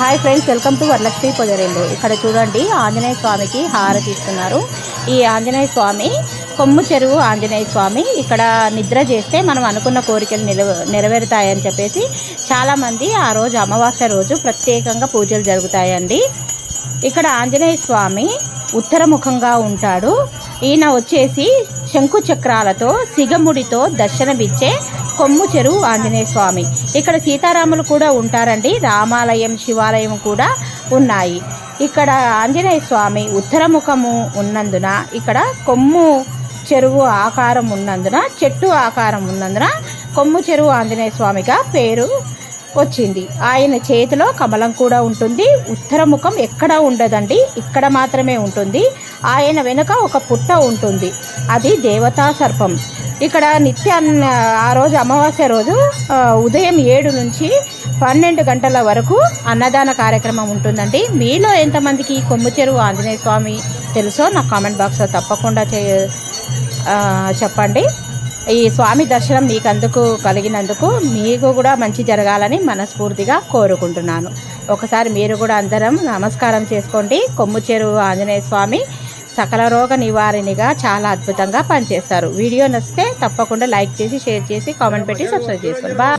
Hi friends welcome to Varalakshmi Podarillu ఇక్కడ చూడండి ఆంజనేయ స్వామికి హారతి ఇస్తున్నారు. ఈ ఆంజనేయ స్వామి కొమ్ము చెరువు ఆంజనేయ స్వామి ఇక్కడ నిద్ర చేస్తే మనం అనుకున్న కోరికలు నెరవేరుతాయని చెప్పేసి చాలామంది ఆ రోజు అమావాస్య రోజు ప్రత్యేకంగా పూజలు జరుగుతాయండి. ఇక్కడ ఆంజనేయ స్వామి ఉత్తరముఖంగా ఉంటాడు. ఈయన వచ్చేసి శంకు చక్రాలతో సిగముడితో దర్శనమిచ్చే కొమ్ము చెరువు ఆంజనేయ స్వామి. ఇక్కడ సీతారాములు కూడా ఉంటారండి. రామాలయం శివాలయం కూడా ఉన్నాయి. ఇక్కడ ఆంజనేయ స్వామి ఉత్తరముఖము ఉన్నందున ఇక్కడ కొమ్ము చెరువు ఆకారం ఉన్నందున చెట్టు ఆకారం ఉన్నందున కొమ్ము చెరువు ఆంజనేయ స్వామిగా పేరు వచ్చింది. ఆయన చేతిలో కమలం కూడా ఉంటుంది. ఉత్తరముఖం ఎక్కడ ఉండదండి. ఇక్కడ మాత్రమే ఉంటుంది. ఆయన వెనుక ఒక పుట్ట ఉంటుంది. అది దేవతా సర్పం. ఇక్కడ నిత్య ఆ రోజు అమావాస్య రోజు ఉదయం ఏడు నుంచి పన్నెండు గంటల వరకు అన్నదాన కార్యక్రమం ఉంటుందండి. మీలో ఎంతమందికి కొమ్ము చెరువు ఆంజనేయ స్వామి తెలుసో నాకు కామెంట్ బాక్స్లో తప్పకుండా చే చెప్పండి. ఈ స్వామి దర్శనం మీకు అందుకు కలిగినందుకు మీకు కూడా మంచి జరగాలని మనస్ఫూర్తిగా కోరుకుంటున్నాను. ఒకసారి మీరు కూడా అందరం నమస్కారం చేసుకోండి. కొమ్ము చెరువు ఆంజనేయ స్వామి సకల రోగ నివారణిగా చాలా అద్భుతంగా పనిచేస్తారు. వీడియో నచ్చితే తప్పకుండా లైక్ చేసి షేర్ చేసి కామెంట్ పెట్టి సబ్స్క్రైబ్ చేసుకోండి. బాయ్.